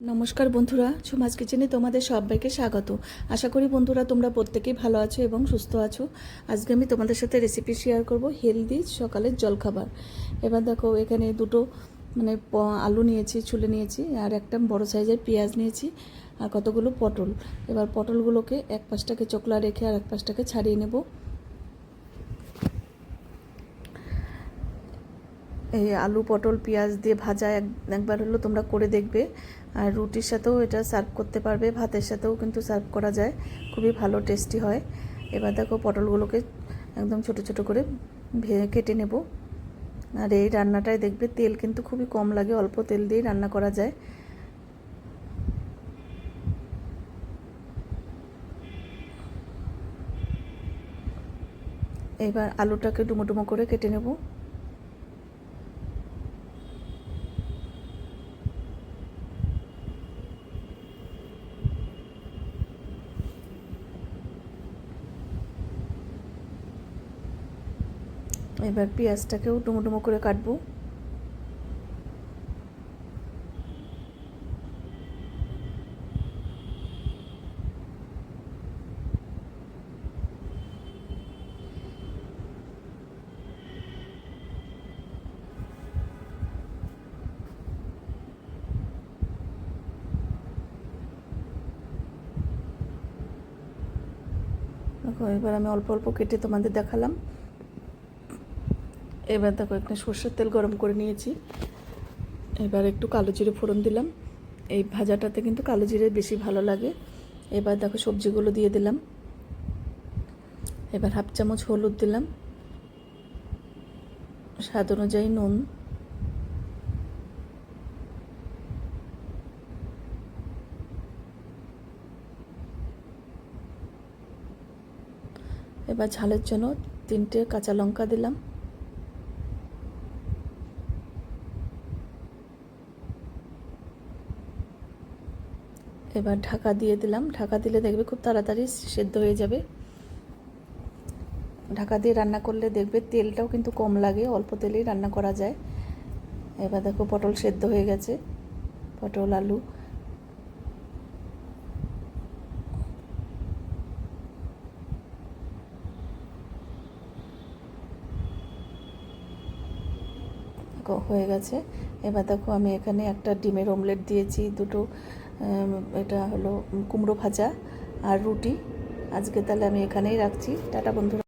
নমস্কার বন্ধুরা সুমাজ কিচেনে তোমাদের সবাইকে স্বাগত। আশা করি বন্ধুরা তোমরা প্রত্যেকেই ভালো আছো এবং সুস্থ আছো। আজকে আমি তোমাদের সাথে রেসিপি শেয়ার করব হেলদি সকালের জলখাবার। এবার দেখো, এখানে দুটো মানে আলু নিয়েছি, ছুলে নিয়েছি, আর একটা বড় সাইজের পেঁয়াজ নিয়েছি, আর কতগুলো পটল। এবার পটলগুলোকে এক পাশটাকে চোকলা রেখে আর এক পাশটাকে ছাড়িয়ে নেব। এই আলু, পটল, পেঁয়াজ দিয়ে ভাজা এক, একবার হলো তোমরা করে দেখবে। আর রুটির সাথেও এটা সার্ভ করতে পারবে, ভাতের সাথেও কিন্তু সার্ভ করা যায়। খুবই ভালো টেস্টি হয়। এবার দেখো পটলগুলোকে একদম ছোট ছোট করে কেটে নেব। আর এই রান্নাটায় দেখবে তেল কিন্তু খুবই কম লাগে, অল্প তেল দিয়েই রান্না করা যায়। এবার আলুটাকে ডুমো ডুমো করে কেটে নেব। এবার পেঁয়াজটাকেও ডুমো ডুমো করে কাটবো। এবার আমি অল্প অল্প কেটে তোমাদের দেখালাম। এবার দেখো এখানে সর্ষের তেল গরম করে নিয়েছি। এবার একটু কালো জিরে ফোড়ন দিলাম। এই ভাজাটাতে কিন্তু কালো জিরে বেশি ভালো লাগে। এবার দেখো সবজিগুলো দিয়ে দিলাম। এবার হাফ চামচ হলুদ দিলাম। স্বাদ অনুযায়ী নুন। এবার ঝালের জন্য তিনটে কাঁচা লঙ্কা দিলাম। এবার ঢাকা দিয়ে দিলাম। ঢাকা দিলে দেখবে খুব তাড়াতাড়ি সেদ্ধ হয়ে যাবে। ঢাকা দিয়ে রান্না করলে দেখবে তেলটাও কিন্তু কম লাগে, অল্প তেলেই রান্না করা যায়। এবার দেখো পটল সেদ্ধ হয়ে গেছে। পটল, আলু হয়ে গেছে। এবার দেখো আমি এখানে একটা ডিমের অমলেট দিয়েছি, দুটো এটা হলো কুমড়ো ভাজা আর রুটি। আজকে তাহলে আমি এখানেই রাখছি। টাটা বন্ধুরা।